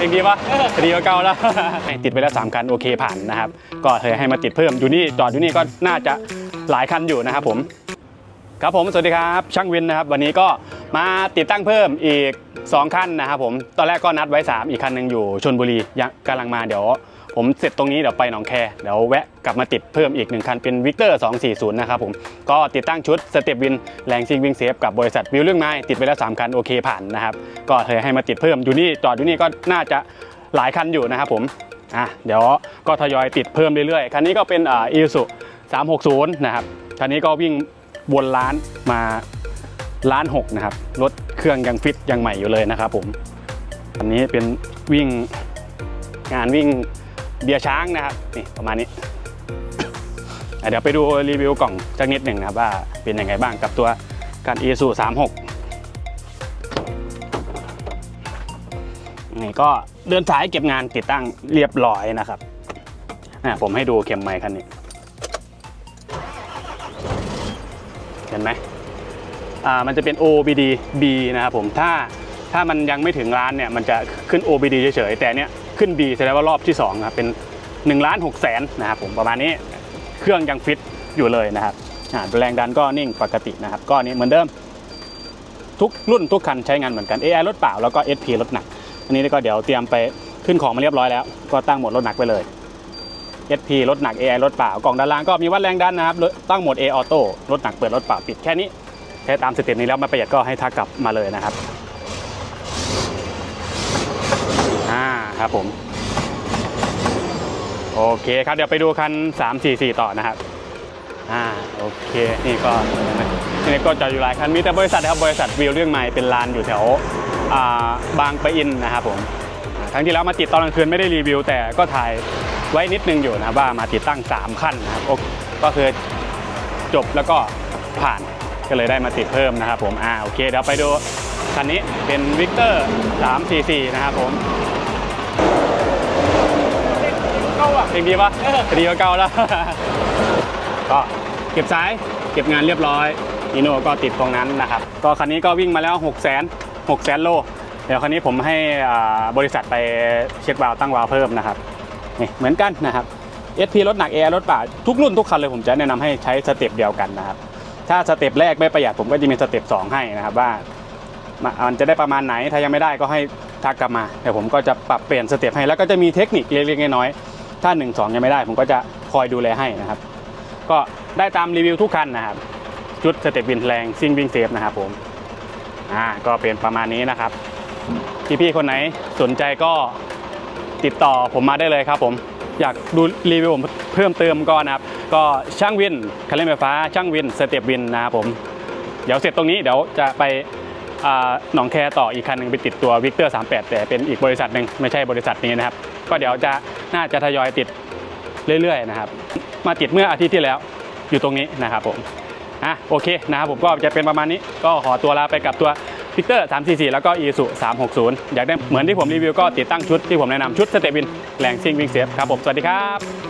เพลงดีปะดีกว่าเก่าแล้ว ติดไปแล้วสามคันโอเคผ่านนะครับ ก็เลยให้มาติดเพิ่มอยู่นี่จอดอยู่นี่ก็น่าจะหลายคันอยู่นะครับผม ครับผมสวัสดีครับช่างวินนะครับ วันนี้ก็มาติดตั้งเพิ่มอีก 2 คันนะครับผมตอนแรกก็นัดไว้ 3 อีกคันหนึ่งอยู่ชนบุรียังกำลังมาเดี๋ยว ผมเสร็จตรงนี้เดี๋ยวไปหนองแคเดี๋ยวแวะกลับมาติดเพิ่มอีกหนึ่งคันเป็นวิกเตอร์240 นะครับผมก็ติดตั้งชุดสเต็ปวินแรงซิงวิ่งเซฟกับบริษัทวิวเรื่องไม้ติดไปแล้ว3คันโอเคผ่านนะครับก็เลยให้มาติดเพิ่มอยู่นี่จอดอยู่นี่ก็น่าจะหลายคันอยู่นะครับผมอะเดี๋ยวก็ทยอยติดเพิ่มเรื่อยๆคันนี้ก็เป็นอ่าอีซู360 นะครับคันนี้ก็วิ่งวนล้านมาล้านหกนะครับรถเครื่องยังฟิตยังใหม่อยู่เลยนะครับผมอันนี้เป็นวิ่งงานวิ่ง เบียร์ช้างนะครับนี่ประมาณนี้เดี๋ยวไปดูรีวิวกล่องสักนิดหนึ่งนะครับว่าเป็นยังไงบ้างกับตัวการ e s u 36นี่ก็เดินสายเก็บงานติดตั้งเรียบร้อยนะครับอะผมให้ดูเข็มไม้คันนี้ เห็นไหมอ่ามันจะเป็น OBD B นะครับผมถ้าถ้ามันยังไม่ถึงล้านเนี่ยมันจะขึ้น OBD เฉยๆแต่เนี้ย ขึ้น B แสดงว่ารอบที่2ครับเป็น1ล้าน6แสนนะครับผมประมาณนี้เครื่องยังฟิตอยู่เลยนะครับแรงดันก็นิ่งปกตินะครับ ก็นี่เหมือนเดิม ทุกรุ่นทุกคันใช้งานเหมือนกัน AI รถเปล่าแล้วก็ SP รถหนัก อันนี้ก็เดี๋ยวเตรียมไปขึ้นของมาเรียบร้อยแล้ว ก็ตั้งโหมดรถหนักไปเลย SP รถหนัก AI รถเปล่ากล่องด้านล่างก็มีวัดแรงดันนะครับตั้งโหมด A Auto รถหนักเปิดรถเปล่าปิดแค่นี้ใช้ตามสเต็ปนี้แล้วมาประหยัดก็ให้ทักกลับมาเลยนะครับอ่า ครับผมโอเคครับเดี๋ยวไปดูคัน 3 4 4 ต่อนะครับอ่าโอเคนี่ก็นี่ก็จอดอยู่หลายคันมีแต่บริษัทนะครับบริษัทวิวเรื่องใหม่เป็นลานอยู่แถวอ่าบางปะอินนะครับผมครั้งที่แล้วมาติดตอนกลางคืนไม่ได้รีวิว แต่ก็ถ่ายไว้นิดนึงอยู่นะว่ามาติดตั้ง 3 ขั้นนะครับก็คือจบแล้วก็ผ่านก็เลยได้มาติดเพิ่มนะครับผมอ่าโอเคเดี๋ยวไปดูคันนี้เป็นวิกเตอร์344 นะครับผม เพลงดีปะดีกว่าเก่าแล้วก็เก็บสายเก็บงานเรียบร้อยอีโน่ก็ติดตรงนั้นนะครับ ก็คันนี้ก็วิ่งมาแล้ว 6 0 0 0 0 0 6 0 0 0โล เดี๋ยวคันนี้ผมให้อ่าบริษัทไปเช็ควาล์วตั้งวาล์วเพิ่มนะครับนี่เหมือนกันนะครับ SP รถหนัก Air รถเปล่าทุกรุ่นทุกคันเลยผมจะแนะนำให้ใช้สเต็ปเดียวกันนะครับ ถ้าสเต็ปแรกไม่ประหยัดผมก็จะมีสเต็ป2ให้นะครับว่ามันจะได้ประมาณไหนถ้ายังไม่ได้ก็ให้ทักกลับมาเดี๋ยวผมก็จะปรับเปลี่ยนสเต็ปให้แล้วก็จะมีเทคนิคเล็กๆน้อยๆ ถ้า 1 2 ยังไม่ได้ ผมก็จะคอยดูแลให้นะครับ ก็ได้ตามรีวิวทุกคันนะครับ ชุดสเตปวินแรงซิ่งวิ่งเซฟนะครับผมอ่าก็เป็นประมาณนี้นะครับพี่ๆคนไหนสนใจก็ติดต่อผมมาได้เลยครับผมอยากดูรีวิวผมเพิ่มเติมก็นะครับ ก็ช่างวินคันเร่งไฟฟ้าช่างวินสเตปวินนะครับผม เดี๋ยวเสร็จตรงนี้เดี๋ยวจะไป หนองแคต่ออีกคันหนึ่งไปติดตัววิกเตอร์38 แต่เป็นอีกบริษัทหนึ่งไม่ใช่บริษัทนี้นะครับ ก็เดี๋ยวจะน่าจะทยอยติดเรื่อยๆนะครับ มาติดเมื่ออาทิตย์ที่แล้วอยู่ตรงนี้นะครับผมอะโอเคนะครับผมก็จะเป็นประมาณนี้ก็ขอตัวลาไปกับตัวพิกเตอร์ 344 แล้วก็ e s u 360 อยากได้เหมือนที่ผมรีวิวก็ติดตั้งชุดที่ผมแนะนำชุดสเตปวินแรงซิ่งวิ่งเซฟครับผม สวัสดีครับ